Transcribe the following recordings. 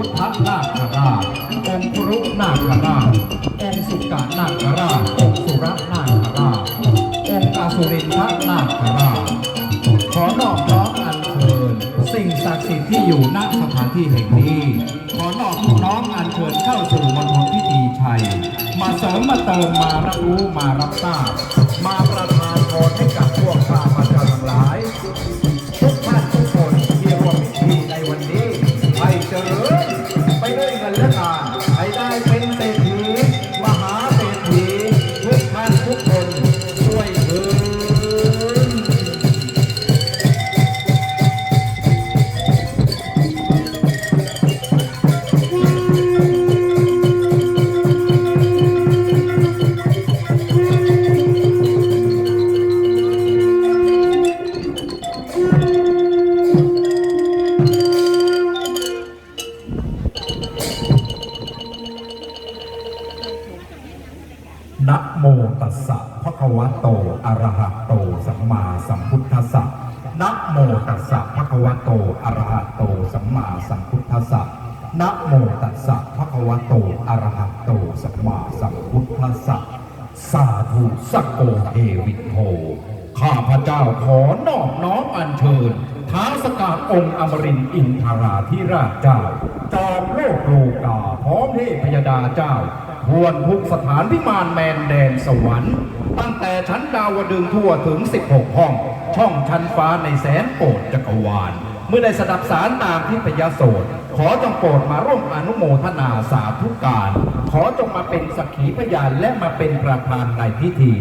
พุทธนาคราชองค์ครุนาคราชองสุกะนาคราชองสุรนาคราชองค์อสุรินทนาคราชขอนอบน้อมอัญเชิญสิ่งศักดิ์สิทธิ์ที่อยู่ณสถานที่แห่งนี้ ขอนอบน้อมอัญเชิญเข้าสู่มณฑลพิธีชัย มาเสริมมาเติมมารับรู้มารับทราบ นะโมตัสสะภะคะวะโต อะระหะโต สัมมาสัมพุทธัสสะนะโมตัสสะภะคะวะโต อะระหะโต สัมมาสัมพุทธัสสะนะโมตัสสะภะคะวะโต อะระหะโต สัมมาสัมพุทธัสสะสาธุสักโกเทวิโทข้าพเจ้าขอนอบน้อมอัญเชิญท้าสกาองค์อมรินอินทราธิราชเจ้า จอมโลกโลกาพร้อมเทพยดาเจ้า ทวนทุกสถานพิมานแมนแดนสวรรค์ ตั้งแต่ชั้นดาวดึงทั่วถึง 16 ห้อง ช่องชั้นฟ้าในแสนโปรดจักรวาล เมื่อได้สดับสารตามที่พยโสดขอจงโปรดมาร่วมอนุโมทนาสาธุการ ขอจงมาเป็นสักขีพยานและมาเป็นประธานในพิธี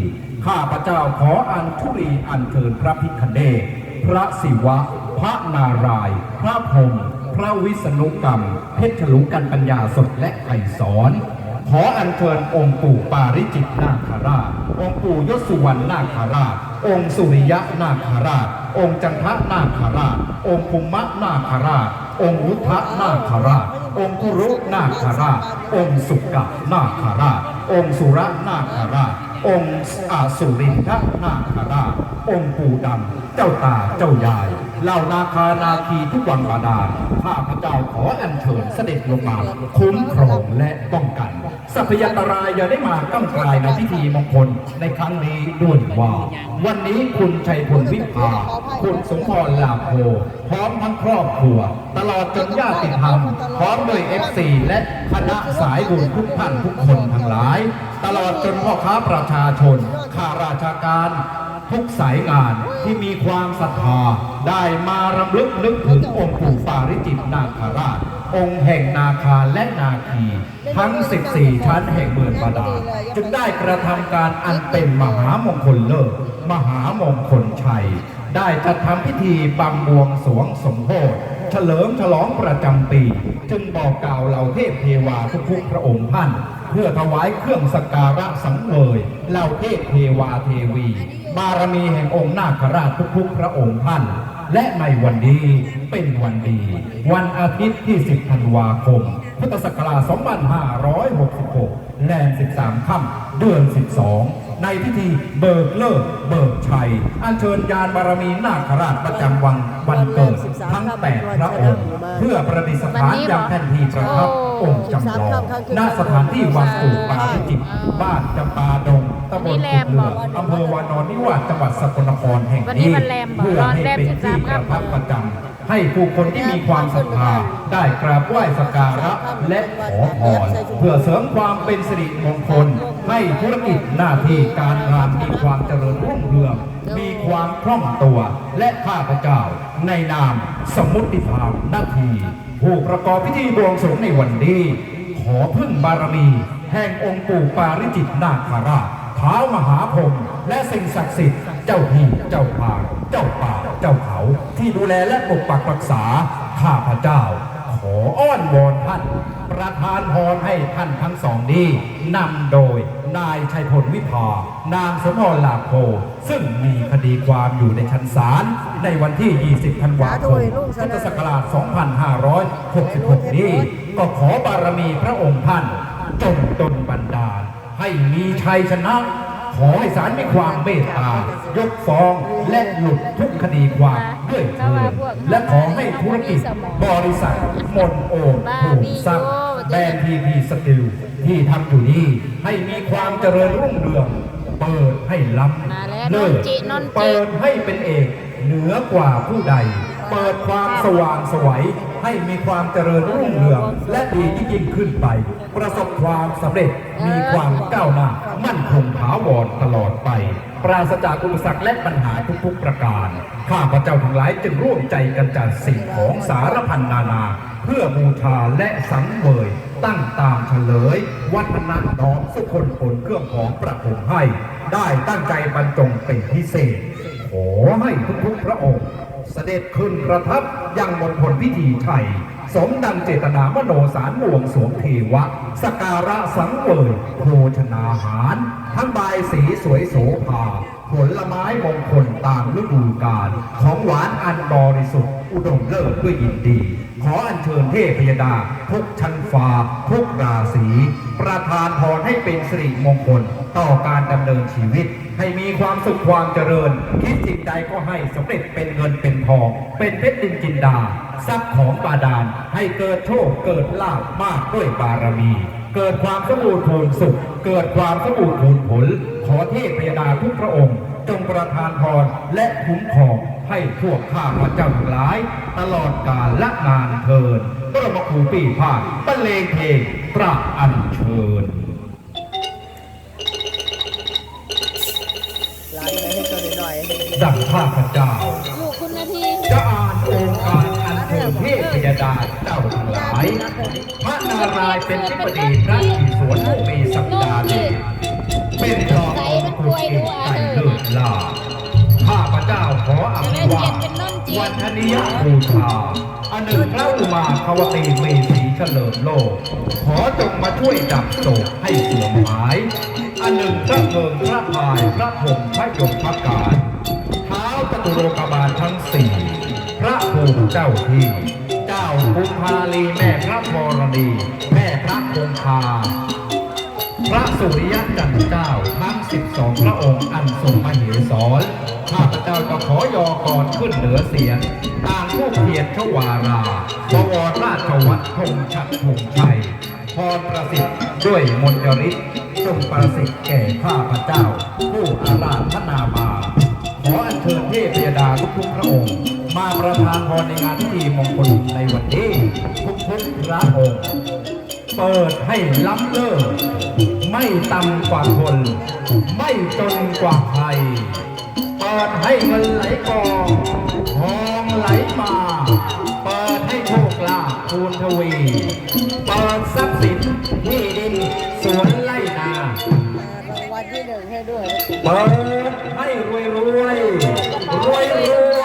ข้าพระเจ้าขออัญชุรีอัญเชิญพระพิคเนศพระศิวะ พระนารายณ์พระพรหมพระวิษณุกรรม เพชรฉลุกันปัญญาสดและไกรสอน ขออัญเชิญองค์ปู่ปาริจิตนาคราช องค์ปู่ยศสุวรรณนาคราช องค์สุริยะนาคราช องค์จันทนาคราช องค์ภูมะนาคราช องค์วุฒนาคราช องค์คุรุนาคราช องค์สุกะนาคราช องค์สุรนาคราช องค์อาสุรินทนาคราช องค์ปู่ดำเจ้าตาเจ้ายายเหล่านาคานาคีทุกวังบาดาลข้าพเจ้าขออัญเชิญเสด็จลงมาคุ้มครองและป้องกัน สัพยัตรายอย่าได้มาก้ำกลายในพิธีมงคลในครั้งนี้ด้วยว่า วันนี้คุณชัยพลวิภา คุณสมพรลาโภพร้อมทั้งครอบครัว ตลอดจนญาติธรรมพร้อมด้วยเอฟซีและคณะสายบุญทุกท่านทุกคนทั้งหลาย ตลอดจนพ่อค้าประชาชนข้าราชการทุกสายงานที่มีความศรัทธาได้มารำลึกนึกถึงองค์ปู่ปาริจิตนาคราช องค์แห่งนาคาและนาคีทั้ง 14 ชั้นแห่งเมืองบาดาลจึงได้กระทำการอันเป็นมหามงคลเลิศมหามงคลชัย ได้จัดทำพิธีบังบวงสวงสมโภชเฉลิมฉลองประจำปี จึงบอกกล่าวเหล่าเทพเทวาทุกๆพระองค์ท่าน เพื่อถวายเครื่องสักการะสังเวยเหล่าเทพเทวาเทวี บารมีแห่งองค์นาคราชทุกๆพระองค์ท่าน และในวันนี้เป็นวันดี วันอาทิตย์ที่ 10 ธันวาคม พุทธศักราช 2566 แรม 13 ค่ำเดือน 12 ในพิธีเบิกเลิกเบิกชัย อัญเชิญยานบารมีนาคราชประจำวันวันเกิดทั้ง 8 พระองค์ เพื่อประดิษฐานยังแผ่นทีประทับองค์จำลองณสถานที่วังปู่ปาริจิตบ้านจำปาดงตำบลขุดเหลืออำเภอวานอนนิวาสจังหวัดสกลนครแห่งวันนี้นี้วันแรมบอกเพื่อให้เป็นที่วันแรม13ประทับประจำให้ผู้คนที่มีความศรัทธาได้กราบไหว้สักการะและขอพรเพื่อเสริมความเป็นสิริมงคล ให้ธุรกิจหน้าที่การงานมีความเจริญรุ่งเรืองมีความคล่องตัวและข้าพเจ้าในนามสมมุติภาพนาทีผู้ประกอบพิธีบวงสรวงในวันนี้ขอพึ่งบารมี แห่งองค์ปู่ปาริจิตนาคราช ท้ามหาพรหมและสิ่งศักดิ์สิทธิ์เจ้าที่เจ้าทางเจ้าป่าเจ้าเขา ที่ดูแลและปกปักรักษาข้าพเจ้า ขออ้อนวอนท่าน ประทานพรให้ท่านทั้งสองนี้นำโดยนายชัยพลวิภานางสมรลาโภซึ่งมีคดีความอยู่ในชั้นศาลในวันที่ 20 ธันวาคมพุทธศักราช 2566 นี้ ก็ขอบารมีพระองค์ท่านจงดลบัน ให้มีชัยชนะขขอให้ศาลมีความเมตตา ยกฟ้องและหลุดทุกคดีความด้วยเถิดและขอให้ธุรกิจบริษัทมนโอมผูกทรัพย์แบรนด์พีพีสติลที่ทำอยู่นี้ให้มีความเจริญรุ่งเรือง เปิดให้ล้มาแล้วำเลิศนนจินนจิเปิดให้เป็นเอก เหนือกว่าผู้ใด เปิดความสว่างสวัยให้มีความเจริญรุ่งเรือง และดียิ่งยิ่งขึ้นไป ประสบความสำเร็จมีความก้าวหน้ามั่นคงถาวรตลอดไป ปราศจากอุปสรรคและปัญหาทุกๆประการ ข้าพเจ้าทั้งหลายจึงร่วมใจกันจัดสิ่งของสารพันนานา เพื่อบูชาและสังเวย ตั้งตามเฉลย วัฒนน้อมสุคนผลเครื่องของประผมให้ ได้ตั้งใจบรรจงเป็นพิเศษ ขอให้ทุกๆพระองค์ เสด็จขึ้นประทับยังมณฑลพิธีชัย สมดังเจตนามโนสารบวงสวงเทวะ สการะสังเวยโภชนาหาร ทั้งบายสีสวยโสภาผลไม้มงคลตามฤดูกาลของหวานอันบริสุทธิ์ อุดมเลิศด้วยยินดี ขออัญเชิญเทพยดา ทุกชั้นฟ้าทุกราศี ประทานพรให้เป็นสิริมงคล ต่อการดำเนินชีวิต ให้มีความสุขความเจริญ คิดสิ่งใดก็ให้สำเร็จเป็นเงินเป็นทอง เป็นเพชรดินจินดา ทรัพย์ของบาดาล ให้เกิดโชคเกิดลาภมากด้วยบารมี เกิดความสมบูรณ์พูนสุข เกิดความสมบูรณ์พูนผล ขอเทพยดาทุกพระองค์ จงประทานพรและคุ้มครองให้พวกข้าพระเจ้าทั้งหลาย ตลอดกาลและนานเทิน บรมครูปีพาดบรรเลงเพลงพระอัญเชิญร้านไหนให้ตัวหน่อยดังข้าพเจ้าลูกคุณนาทีจะอ่านองค์การอันเชิญเทพยดาเจ้าทั้งหลายพระนารายณ์เป็นทิบดีพระอิศวรผู้มีสักดาดีเป็นรององค์กุฎเอกไก่เลิศลาข้าพเจ้าขออภิวาทวันธนิยบูชา อันหนึ่งพระอุมาภวตีมีสีเฉลิมโลก ขอจงมาช่วยดับโศกให้เสื่อมหาย อันหนึ่งพระเพิงพระพายพระพรมพระยมพระกาลเท้าจตุโลกบาลทั้งสี่พระภูมิเจ้าที่เจ้าภูมิพาลีแม่พระมรณีแม่พระคงคา พระสุริยจันทร์เจ้าทั้งสิบสองพระองค์อันทรงมเหสรข้าพเจ้าจะขอยอกรขึ้นเหนือเสียงต่างผู้เพียรชวาราบวรราชวัตรธงชัดธงชัยพรประสิทธิ์ด้วยมนยฤทธิ์จงประสิทธิ์แก่ข้าพเจ้า ผู้อาราธนามาขออัญเชิญเทพยดาทุกๆพระองค์ มาประทานพรในงานพิธีมงคลในวันนี้ทุกๆพระองค์ เปิดให้ล้ำเลิศไม่ต่ำกว่าคน ไม่จนกว่าใคร เปิดให้เงินไหลกองทองไหลมา เปิดให้โชคลาภคูณทวี เปิดทรัพย์สินที่ดินสวนไร่นารางวัลที่หนึ่งให้ด้วย เปิดให้รวยรวยรวยรวย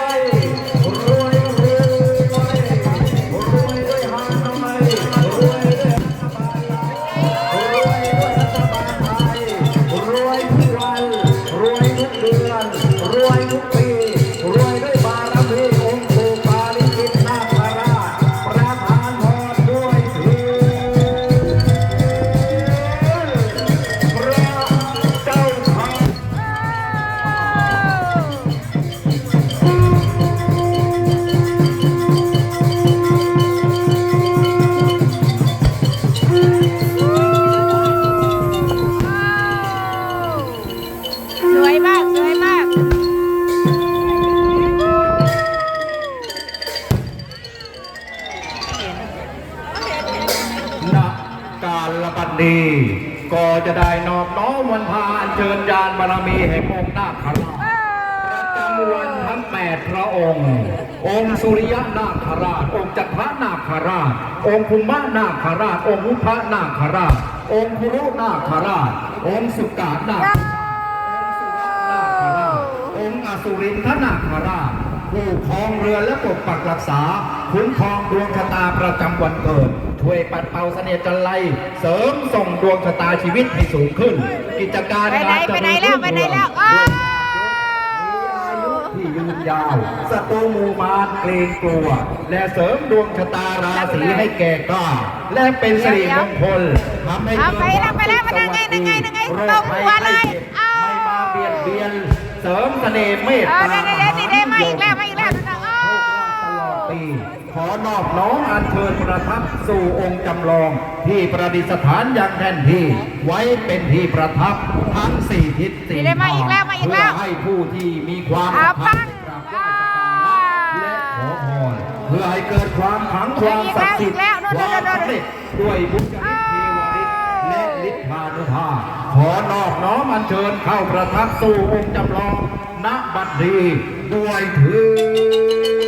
ได้นอบน้อมวันพาอัญเชิญญาณบารมีแห่งองค์นาคราชประจำวันทั้งแปดพระองค์ องค์สุริยนาคราช องค์จักรนาคราช องค์ภูมะนาคราช องค์อุพะนาคราช องค์คุรุนาคราช องค์สุกานาคราช องค์อสุรินทนาคราชผู้ครองเรือและปกปักรักษาคุ้มครองดวงชะตาประจำวันเกิด ช่วยปัดเป่าเสน่ห์จันไรเสริมส่งดวงชะตาชีวิตให้สูงขึ้น กิจการไปไหนงานจะไปไหนแล้วไปไหนแล้วอ้าวที่ยืนยาวศัตรูหมู่มารเกรงกลัว และเสริมดวงชะตาราศีให้แก่กล้า และเป็นสิริมงคลทำให้เอาเกิดไปแล้วไปแล้วความสุขไปนั่งไงนั่งไงนั่งไงโรตคบภัหัวเลยไข้จ็บเอาไม่มาเวียน เสริมเสน่ห์เมตเออตาเดี๋ยวเดี๋ยวเดี๋ยวเดี๋ยวมาอีกแล้วมาอีกแล้วนะอ้าตลอดปี ขอนอบน้อมอัญเชิญประทับสู่องค์จำลอง ที่ประดิษฐานอย่างแน่นที่ไว้เป็นที่ประทับทั้งสี่ทิศสี่เดี๋ยวมาอีกแล้วมาอีกแล้วเพื่อให้ผู้ที่มีความเอาศรัทธาปังกราบไหว้สักการะและขอพรเพื่อให้เกิดความขลังความศักดิ์สิทธิ์อีกแล้วอีกคแล้ววามโน่นๆๆสำเร็จด้วยบุญญาฤทธิ์เทวฤทธิ์และฤทธานุภาพขอนอบน้อมอัญเชิญเข้าประทับสู่องค์จำลองณบัดนี้ด้วยเถือ